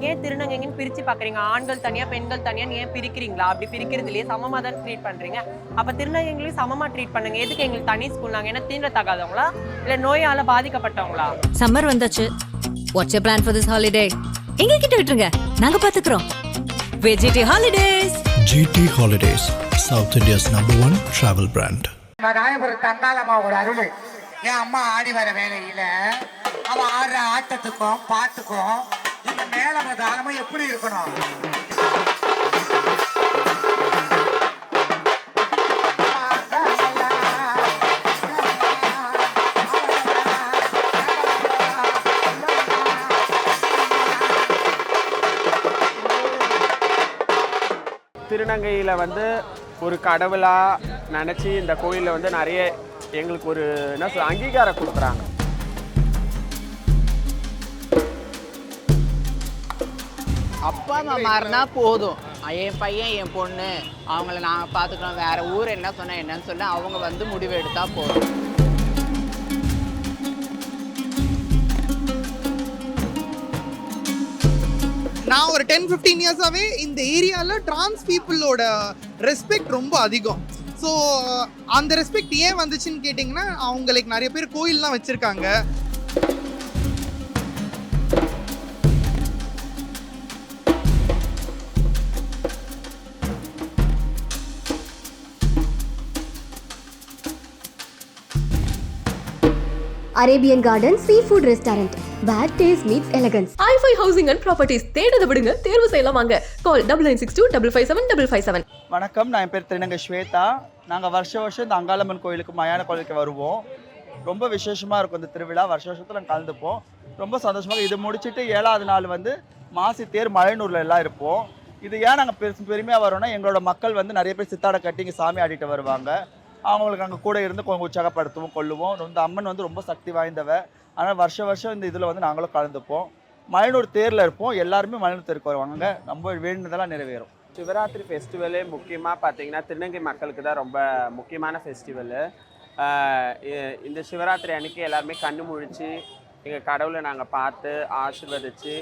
ஏன் திருநங்கைங்கன்னு பிரிச்சு பாக்குறீங்க ஆண்கள் தனியா பெண்கள் தனியா ஏன் பிரிக்கிறீங்களா? அப்படி பிரிக்கிறது இல்லையே. சமமா தான் ட்ரீட் பண்றீங்க. அப்ப திருநங்கைகளையும் சமமா ட்ரீட் பண்ணுங்க. எதுக்கு எங்களுக்கு தனி ஸ்கூல் நாங்க? என்ன தீண்டத்தகாதவங்களா இல்ல நோயால பாதிக்கப்பட்டவங்களா? சம்மர் வந்தாச்சு. What's plan for this holiday எங்க கிட்ட விட்டுருங்க. நாங்க பாத்துக்கிறோம். VGT holidays Holidays, South India's number one travel brand. நம்ம ராயபுரம் தங்காளம்மாவோட அருள். என் அம்மா ஆடி வர வேலையில அவ ஆடுற ஆட்டத்துக்கும் பாட்டுக்கும் இந்த மேல தானமும் எப்படி இருக்கணும்? திருநங்கையில் வந்து ஒரு கடவுளாக நினச்சி இந்த கோயிலில் வந்து நிறைய எங்களுக்கு ஒரு என்ன சொல்ல அங்கீகாரம் கொடுக்குறாங்க. அப்பா அம்மா மாறினா போதும். என் பையன் என் பொண்ணு அவங்கள நான் பார்த்துக்கலாம் வேற ஊர் என்ன சொன்னா என்னன்னு சொல்லி அவங்க வந்து முடிவு எடுத்தா போதும். நான் ஒரு டென் ஃபிஃப்டீன் இயர்ஸாகவே இந்த ஏரியாவில் டிரான்ஸ் பீப்புளோட ரெஸ்பெக்ட் ரொம்ப அதிகம். ஸோ அந்த ரெஸ்பெக்ட் ஏன் வந்துச்சுன்னு கேட்டிங்கன்னா அவங்களுக்கு நிறைய பேர் கோயிலெலாம் வச்சுருக்காங்க. Arabian garden sea food restaurant bad taste meets elegance IFI housing and properties தேடுத விடுங்க. தேர்வு செய்யலாம் வாங்க. Call double nine six two double five seven double five seven வணக்கம். நான் என் பேர் திருநங்கை ஸ்வேதா. நாங்கள் வருஷ வருஷம் இந்த அங்காளம்மன் கோயிலுக்கு மயான கோயிலுக்கு வருவோம். ரொம்ப விசேஷமாக இருக்கும் இந்த திருவிழா. வருஷ வருஷத்தில் நாங்கள் கலந்துப்போம். ரொம்ப சந்தோஷமாக இது முடிச்சுட்டு ஏழாவது நாள் வந்து மாசி தேர் மலையனூரில் எல்லாம் இருப்போம். இது ஏன் நாங்கள் பெருசு பெருமையாக வரோம்னா எங்களோட மக்கள் வந்து நிறைய பேர் சித்தாடை கட்டி இங்கே சாமி ஆடிட்டு வருவாங்க. அவங்களுக்கு அங்கே கூட இருந்து கொஞ்சம் உற்சாகப்படுத்துவோம் கொள்ளுவோம் இந்த அம்மன் வந்து ரொம்ப சக்தி வாய்ந்தவ. ஆனால் வருஷ வருஷம் இந்த இதில் வந்து நாங்களும் கலந்துப்போம். மலையனூர் தேரில் இருப்போம். எல்லாருமே மலையனூர் தேருக்கு வருவாங்க நம்ம வேண்டுனதெல்லாம் நிறைவேறும். சிவராத்திரி ஃபெஸ்டிவலே முக்கியமாக பார்த்தீங்கன்னா திருநங்கை மக்களுக்கு தான் ரொம்ப முக்கியமான ஃபெஸ்டிவலு இந்த சிவராத்திரி அன்னைக்கு எல்லாருமே கண்ணு முழிச்சு எங்கள் கடவுளை நாங்கள் பார்த்து ஆசீர்வதிச்சு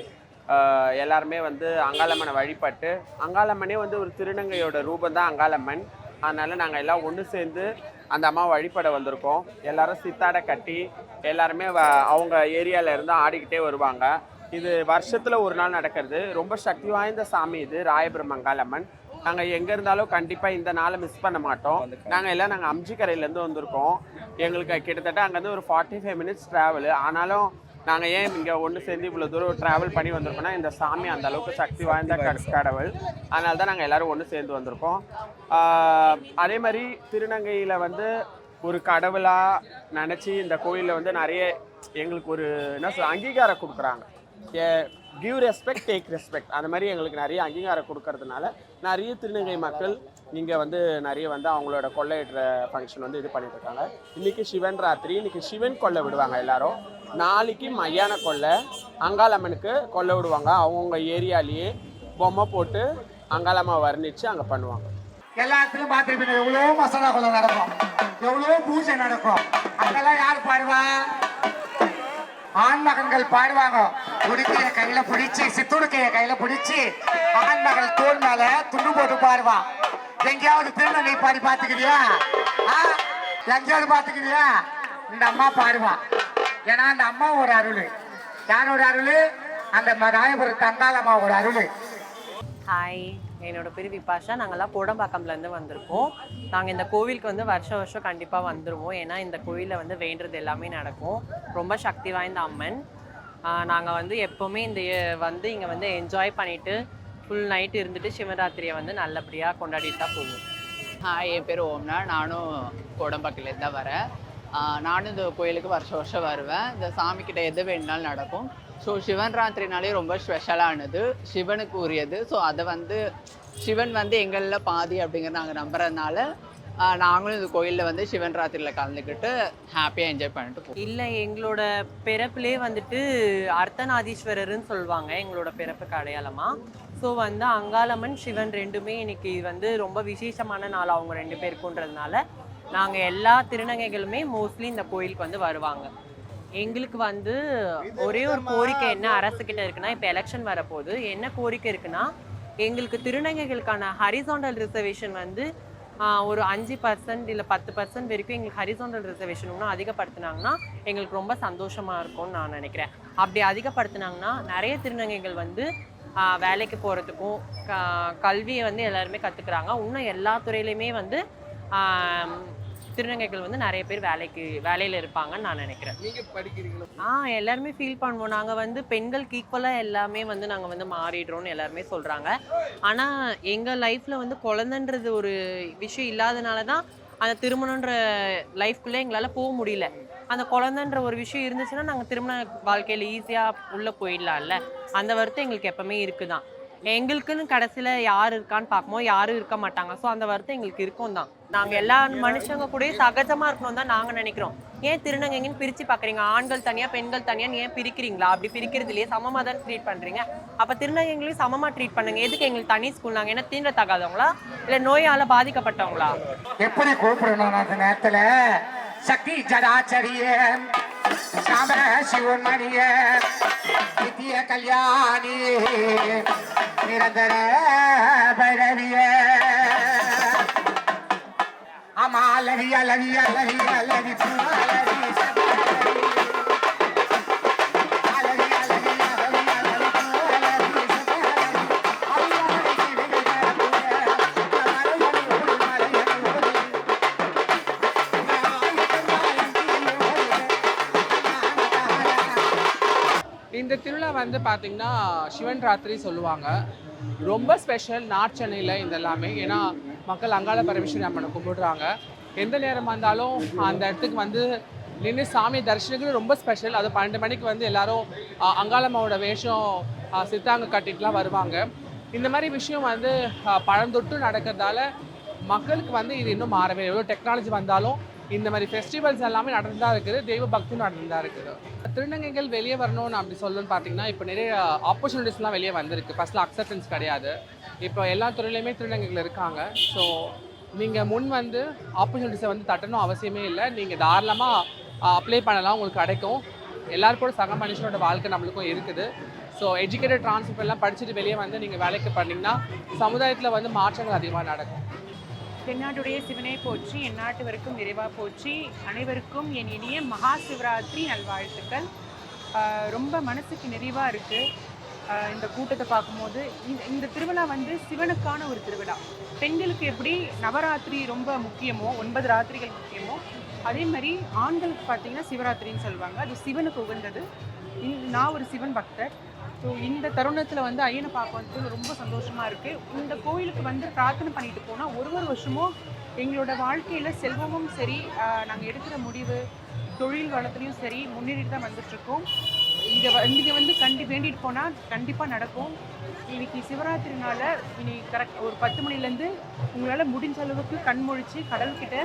எல்லாருமே வந்து அங்காளம்மனை வழிபட்டு அங்காளம்மனே வந்து ஒரு திருநங்கையோட ரூபம் தான் அங்காளம்மன். அதனால் நாங்கள் எல்லாம் ஒன்று சேர்ந்து அந்த அம்மா வழிபட வந்திருக்கோம். எல்லாரும் சித்தாடை கட்டி எல்லாருமே வ- அவங்க ஏரியாவில் இருந்து ஆடிக்கிட்டே வருவாங்க. இது வருஷத்தில் ஒரு நாள் நடக்கிறது. ரொம்ப சக்தி வாய்ந்த சாமி இது ராயபுரம் மங்காளம்மன். நாங்கள் எங்கே இருந்தாலும் கண்டிப்பாக இந்த நாளை மிஸ் பண்ண மாட்டோம். நாங்கள் எல்லாம் நாங்கள் அம்ஜிக்கரையிலேருந்து வந்திருக்கோம். எங்களுக்கு கிட்டத்தட்ட அங்கேருந்து ஒரு ஃபார்ட்டி ஃபைவ் மினிட்ஸ் ட்ராவல் ஆனாலும் நாங்கள் ஏன் இங்கே ஒன்று சேர்ந்து இவ்வளோ தூரம் ட்ராவல் பண்ணி வந்திருக்கோம்னா இந்த சாமி அந்த அளவுக்கு சக்தி வாய்ந்த கடவுள். அதனால தான் நாங்கள் எல்லோரும் ஒன்று சேர்ந்து வந்திருக்கோம். அதே மாதிரி திருநங்கையில் வந்து ஒரு கடவுளாக நினச்சி இந்த கோயிலில் வந்து நிறைய எங்களுக்கு ஒரு என்ன சொல் அங்கீகாரம் கொடுக்குறாங்க. கிவ் ரெஸ்பெக்ட் டேக் ரெஸ்பெக்ட் அந்த மாதிரி எங்களுக்கு நிறைய அங்கீகாரம் கொடுக்கறதுனால நிறைய திருநங்கை மக்கள் இங்கே வந்து நிறைய வந்து அவங்களோட கொள்ளையிடுற ஃபங்க்ஷன் வந்து இது பண்ணிட்டு இருக்காங்க. இன்னைக்கு சிவன் ராத்திரி இன்னைக்கு சிவன் கொள்ளை விடுவாங்க எல்லாரும். நாளைக்கு மயான கொள்ளை அங்காளம்மனுக்கு கொள்ளை விடுவாங்க. அவங்கவுங்க ஏரியாலேயே பொம்மை போட்டு அங்காளம்மா வர்ணிச்சு அங்கே பண்ணுவாங்க. எல்லாத்துலயும் பார்த்துருப்பீங்க எவ்வளோ மசாலா கொலை நடக்கும்? எவ்வளோ பூஜை நடக்கும்? அதெல்லாம் யார் பாடுவா? ஆண்மகன்கள் பாடுவாங்க. உடுக்கைய கையில பிடிச்சி சித்துடுக்கைய கையில பிடிச்சி ஆண்மகள் தோல் மேல துண்டு போட்டு பாடுவா. எங்கேயாவது திருநங்கை பாடி பாத்துக்கிறியா ஆ? எங்கேயாவது பாத்துக்கிறியா இந்த அம்மா பாடுவான் ஏன்னா அந்த அம்மாவோட அருள். யாரோட அருள்? அந்த ராயபுரம் தங்காளம்மாவோட அருள். ஹாய் என்னோட பேர் விபாஷா. நாங்கள்லாம் கோடம்பாக்கம்லேருந்து வந்திருக்கோம். நாங்கள் இந்த கோவிலுக்கு வந்து வருஷம் வருஷம் கண்டிப்பாக வந்துடுவோம் ஏன்னா இந்த கோவிலில் வந்து வேண்டுறது எல்லாமே நடக்கும். ரொம்ப சக்தி வாய்ந்த அம்மன். நாங்கள் வந்து எப்போவுமே இந்த வந்து இங்கே வந்து என்ஜாய் பண்ணிவிட்டு ஃபுல் நைட் இருந்துட்டு சிவராத்திரியை வந்து நல்லபடியாக கொண்டாடிட்டு தான் போவோம். ஹாய் என் பேர் ஓம்னா. நானும் கோடம்பாக்கிலேருந்து தான் வரேன். நானும் இந்த கோயிலுக்கு வருஷம் வருஷம் வருவேன். இந்த சாமிக்கிட்ட எது வேணுனாலும் நடக்கும். ஸோ சிவன் ராத்திரினாலே ரொம்ப ஸ்பெஷலானது சிவனுக்கு உரியது. ஸோ அதை வந்து சிவன் வந்து எங்களில் பாதி அப்படிங்கிறத நாங்கள் நம்புறதுனால நாங்களும் இந்த கோயிலில் வந்து சிவன் ராத்திரியில் கலந்துக்கிட்டு ஹாப்பியாக என்ஜாய் பண்ணிட்டு இல்லை எங்களோட பிறப்புலேயே வந்துட்டு அர்த்தநாதீஸ்வரர்னு சொல்லுவாங்க எங்களோட பிறப்புக்கு அடையாளமாக ஸோ வந்து அங்காளம்மன் சிவன் ரெண்டுமே இன்னைக்கு வந்து ரொம்ப விசேஷமான நாள் அவங்க ரெண்டு பேருக்குன்றதுனால. நாங்கள் எல்லா திருநங்கைகளுமே மோஸ்ட்லி இந்த கோயிலுக்கு வந்து வருவாங்க. எங்களுக்கு வந்து ஒரே ஒரு கோரிக்கை என்ன அரசுக்கிட்ட இருக்குன்னா இப்போ எலெக்ஷன் வரப்போகுது என்ன கோரிக்கை இருக்குன்னா எங்களுக்கு திருநங்கைகளுக்கான ஹரிசாண்டல் ரிசர்வேஷன் வந்து ஒரு அஞ்சு பர்சன்ட் இல்லை பத்து பர்சன்ட் வரைக்கும் எங்களுக்கு ஹரிசாண்டல் ரிசர்வேஷன் இன்னும் அதிகப்படுத்தினாங்கன்னா எங்களுக்கு ரொம்ப சந்தோஷமாக இருக்கும்னு நான் நினைக்கிறேன். அப்படி அதிகப்படுத்தினாங்கன்னா நிறைய திருநங்கைகள் வந்து வேலைக்கு போகிறதுக்கும் கல்வியை வந்து எல்லாருமே கற்றுக்குறாங்க இன்னும் எல்லா துறையிலையுமே வந்து திருநங்கைகள் வந்து நிறைய பேர் வேலைக்கு வேலையில் இருப்பாங்கன்னு நான் நினைக்கிறேன். நீங்கள் படிக்கிறீங்களா? ஆ எல்லாருமே ஃபீல் பண்ணுவோம். நாங்கள் வந்து பெண்களுக்கு ஈக்குவலாக எல்லாமே வந்து நாங்கள் வந்து மாறிடுறோம்னு எல்லாருமே சொல்கிறாங்க ஆனால் எங்கள் லைஃப்பில் வந்து குழந்தைன்றது ஒரு விஷயம் இல்லாதனால தான் அந்த திருமணன்ற லைஃப்குள்ளே எங்களால் போக முடியல. அந்த குழந்தைன்ற ஒரு விஷயம் இருந்துச்சுன்னா நாங்கள் திருமண வாழ்க்கையில் ஈஸியாக உள்ளே போயிடலாம்ல. அந்த வருத்தம் எங்களுக்கு எப்பவுமே இருக்குதான். எங்களுக்குன்னு கடைசியில் யார் இருக்கான்னு பார்க்கும்போது யாரும் இருக்க மாட்டாங்க. ஸோ அந்த வருத்தம் எங்களுக்கு இருக்கும் தான். நாங்கள் எல்லா மனுஷங்க கூட சகஜமாக இருக்கணும் தான் நாங்கள் நினைக்கிறோம். ஏன் திருநங்கைங்கன்னு பிரித்து பார்க்குறீங்க? ஆண்கள் தனியாக பெண்கள் தனியாக ஏன் பிரிக்கிறீங்களா? அப்படி பிரிக்கிறது இல்லையே சமமாக தான் ட்ரீட் பண்ணுறீங்க அப்போ திருநங்கைங்களையும் சமமாக ட்ரீட் பண்ணுங்க. எதுக்கு எங்களுக்கு தனி ஸ்கூல் நாங்கள் என்ன தீண்டத்தகாதவங்களா இல்லை நோயால் பாதிக்கப்பட்டவங்களா? எப்படி கூப்பிடணும் அந்த நேரத்தில்? சக்தி ஜடாச்சரிய சாம சிவன்மணிய நித்திய கல்யாணி நிரந்தர பைரவிய. ஆமா அலவி அலவி அலவி அலவி வந்து பார்த்திங்கன்னா சிவன் ராத்திரி சொல்லுவாங்க. ரொம்ப ஸ்பெஷல் நார்த் சென்னையில் இந்த எல்லாமே ஏன்னா மக்கள் அங்காள பரமேஸ்வரி அம்மனை கும்பிடுறாங்க. எந்த நேரமாக இருந்தாலும் அந்த இடத்துக்கு வந்து நின்று சாமி தரிசனங்கள் ரொம்ப ஸ்பெஷல் அது பன்னெண்டு மணிக்கு வந்து எல்லாரும் அங்காளம்மாவோட வேஷம் சித்தாங்க கட்டிட்டுலாம் வருவாங்க. இந்த மாதிரி விஷயம் வந்து பழந்தொட்டு நடக்கிறதால மக்களுக்கு வந்து இது இன்னும் மாறவே எவ்வளோ டெக்னாலஜி வந்தாலும் இந்த மாதிரி ஃபெஸ்டிவல்ஸ் எல்லாமே நடந்து தான் இருக்குது. தெய்வ பக்தி நடந்து தான் இருக்குது. திருநங்கைகள் வெளியே வரணும்னு அப்படி சொல்லணும்னு பார்த்தீங்கன்னா இப்போ நிறைய ஆப்பர்ச்சுனிட்டிஸ்லாம் வெளியே வந்திருக்கு. ஃபஸ்ட்டில் அக்செப்டன்ஸ் கிடையாது. இப்போ எல்லா துறையிலையுமே திருநங்கைகள் இருக்காங்க. ஸோ நீங்கள் முன் வந்து ஆப்பர்ச்சுனிட்டிஸை வந்து தட்டணும் அவசியமே இல்லை. நீங்கள் தாராளமாக அப்ளை பண்ணலாம். உங்களுக்கு கிடைக்கும். எல்லாருக்கூட சக மனுஷனோட வாழ்க்கை நம்மளுக்கும் இருக்குது. ஸோ எஜுகேட்டட் ட்ரான்ஸ்ஃபர் எல்லாம் படிச்சுட்டு வெளியே வந்து நீங்கள் வேலைக்கு பண்ணிங்கன்னா சமுதாயத்தில் வந்து மாற்றங்கள் அதிகமாக நடக்கும். தென்னாடுடைய சிவனை போற்றி எந்நாட்டவருக்கும் நிறைவாக போற்றி அனைவருக்கும் என் இனிய மகா சிவராத்திரி நல்வாழ்த்துக்கள் ரொம்ப மனசுக்கு நிறைவாக இருக்குது இந்த கூட்டத்தை பார்க்கும்போது இந்த இந்த திருவிழா வந்து சிவனுக்கான ஒரு திருவிழா. பெண்களுக்கு எப்படி நவராத்திரி ரொம்ப முக்கியமோ ஒன்பது ராத்திரிகள் முக்கியமோ அதே மாதிரி ஆண்களுக்கு பார்த்தீங்கன்னா சிவராத்திரின்னு சொல்லுவாங்க. அது சிவனுக்கு உகந்தது. நான் ஒரு சிவன் பக்தர். ஸோ இந்த தருணத்தில் வந்து ஐயனை பார்க்க வந்து ரொம்ப சந்தோஷமாக இருக்குது இந்த கோயிலுக்கு வந்து பிரார்த்தனை பண்ணிட்டு போனால் ஒரு ஒரு வருஷமும் எங்களோட வாழ்க்கையில் செல்வமும் சரி நாங்கள் எடுக்கிற முடிவு தொழில் வளத்துலையும் சரி முன்னேறிட்டு தான் வந்துட்டுருக்கோம். இங்கே இங்கே வந்து கண்டி வேண்டிட்டு போனால் கண்டிப்பாக நடக்கும். இன்னைக்கு சிவராத்திரினால இனி கரெக்ட் ஒரு பத்து மணிலேருந்து உங்களால் முடிஞ்ச அளவுக்கு கண் முழிச்சு கடல்கிட்ட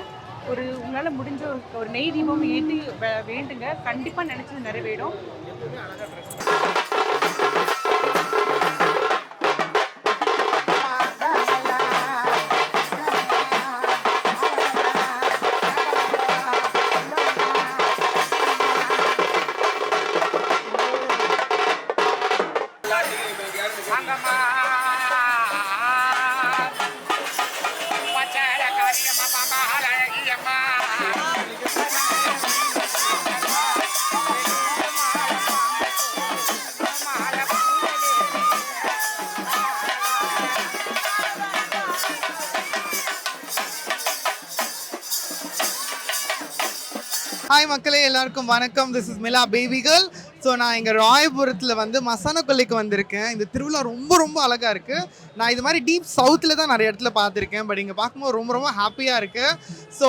ஒரு உங்களால் முடிஞ்ச ஒரு ஒரு நெய் தீபம் ஏற்றி வே- வேண்டுங்க. கண்டிப்பாக நினச்சது நிறைவேறும். ஹாய் மக்களே எல்லாருக்கும் வணக்கம். திஸ் இஸ் மிலா பேபிகள் ஸோ நான் இங்கே ராயபுரத்தில் வந்து மசான கொல்லைக்கு வந்திருக்கேன். இந்த திருவிழா ரொம்ப ரொம்ப அழகாக இருக்குது நான் இது மாதிரி டீப் சவுத்தில் தான் நிறைய இடத்துல பார்த்துருக்கேன். பட் இங்கே பார்க்கும்போது ரொம்ப ரொம்ப ஹாப்பியாக இருக்குது ஸோ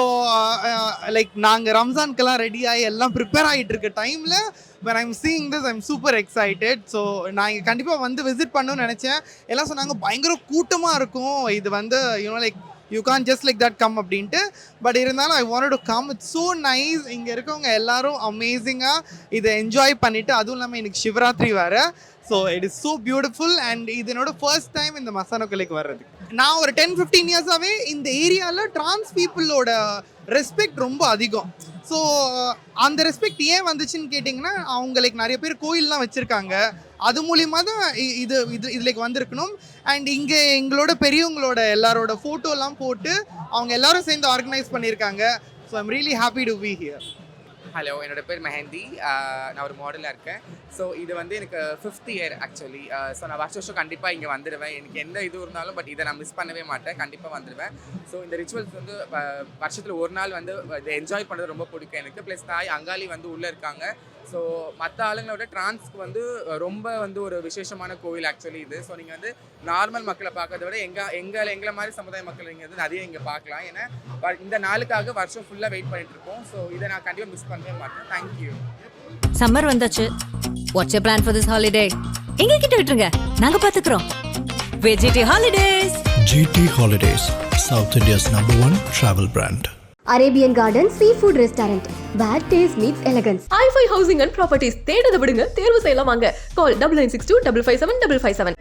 லைக் uh, uh, நாங்கள் ரம்ஜான்க்கெல்லாம் ரெடி ஆகி எல்லாம் ப்ரிப்பேர் ஆகிட்டு இருக்க டைமில் when I'm seeing this I'm super excited so நான் இங்கே கண்டிப்பாக வந்து விசிட் பண்ணணும்னு நினச்சேன். எல்லாம் சொன்னாங்க பயங்கர கூட்டமாக இருக்கும். இது வந்து you know like you can just like that come அப்படின்ட்டு. பட் இருந்தாலும் I want to come it's so nice இங்கே இருக்கவங்க எல்லாரும் அமேசிங்காக இதை என்ஜாய் பண்ணிவிட்டு அதுவும் இல்லாமல் இன்னைக்கு சிவராத்திரி வேறு. So it is so beautiful and இது என்னோட ஃபர்ஸ்ட் டைம் இந்த மசானோ கிளைக்கு வர்றது நான் ஒரு டென் ஃபிஃப்டீன் இயர்ஸாகவே இந்த ஏரியாவில் ட்ரான்ஸ் பீப்புளோட ரெஸ்பெக்ட் ரொம்ப அதிகம். ஸோ அந்த ரெஸ்பெக்ட் ஏன் வந்துச்சுன்னு கேட்டிங்கன்னா அவங்களுக்கு நிறைய பேர் கோயில்லாம் வச்சுருக்காங்க. அது மூலியமாக தான் இது இது இதுலேக்கு வந்திருக்கணும். அண்ட் இங்கே எங்களோட பெரியவங்களோட எல்லாரோட ஃபோட்டோலாம் போட்டு அவங்க எல்லாரும் சேர்ந்து ஆர்கனைஸ் பண்ணியிருக்காங்க. So I'm really happy to be here hello என்னோட பேர் மெஹந்தி. நான் ஒரு மாடலாக இருக்கேன். ஸோ இது வந்து எனக்கு ஃபிஃப்த் இயர் ஆக்சுவலி ஸோ நான் வருஷ வருஷம் கண்டிப்பாக இங்கே வந்துடுவேன் எனக்கு எந்த இது இருந்தாலும் பட் இதை நான் மிஸ் பண்ணவே மாட்டேன். கண்டிப்பாக வந்துடுவேன் ஸோ இந்த ரிச்சுவல்ஸ் வந்து வருஷத்தில் ஒரு நாள் வந்து இதை என்ஜாய் பண்ணுறது ரொம்ப பிடிக்கும் எனக்கு. ப்ளஸ் தாய் அங்காளி வந்து உள்ளே இருக்காங்க. ஸோ மற்ற ஆளுங்களோட டிரான்ஸ்க்கு வந்து ரொம்ப வந்து ஒரு விசேஷமான கோவில் ஆக்சுவலி இது. ஸோ நீங்கள் வந்து நார்மல் மக்களை பார்க்கறத விட எங்கள் எங்களை எங்களை மாதிரி சமுதாய மக்கள் நீங்கள் வந்து நிறைய இங்கே பார்க்கலாம். ஏன்னா வ- இந்த நாளுக்காக வருஷம் ஃபுல்லாக வெயிட் பண்ணிட்டு இருக்கோம் ஸோ இதை நான் கண்டிப்பாக மிஸ் பண்ணவே மாட்டேன். தேங்க்யூ சம்மர் வந்தாச்சு. What's you plan for this holiday எங்க கிட்ட விட்டுருங்க. நாங்க பாத்துக்கிறோம். VGT holidays GT Holidays, South India's number one travel brand. Arabian garden sea food restaurant bad taste meets elegance IFI housing and properties தேடுத விடுங்க தேர்வு செய்யலாம் வாங்க. Call double nine six two double five seven double five seven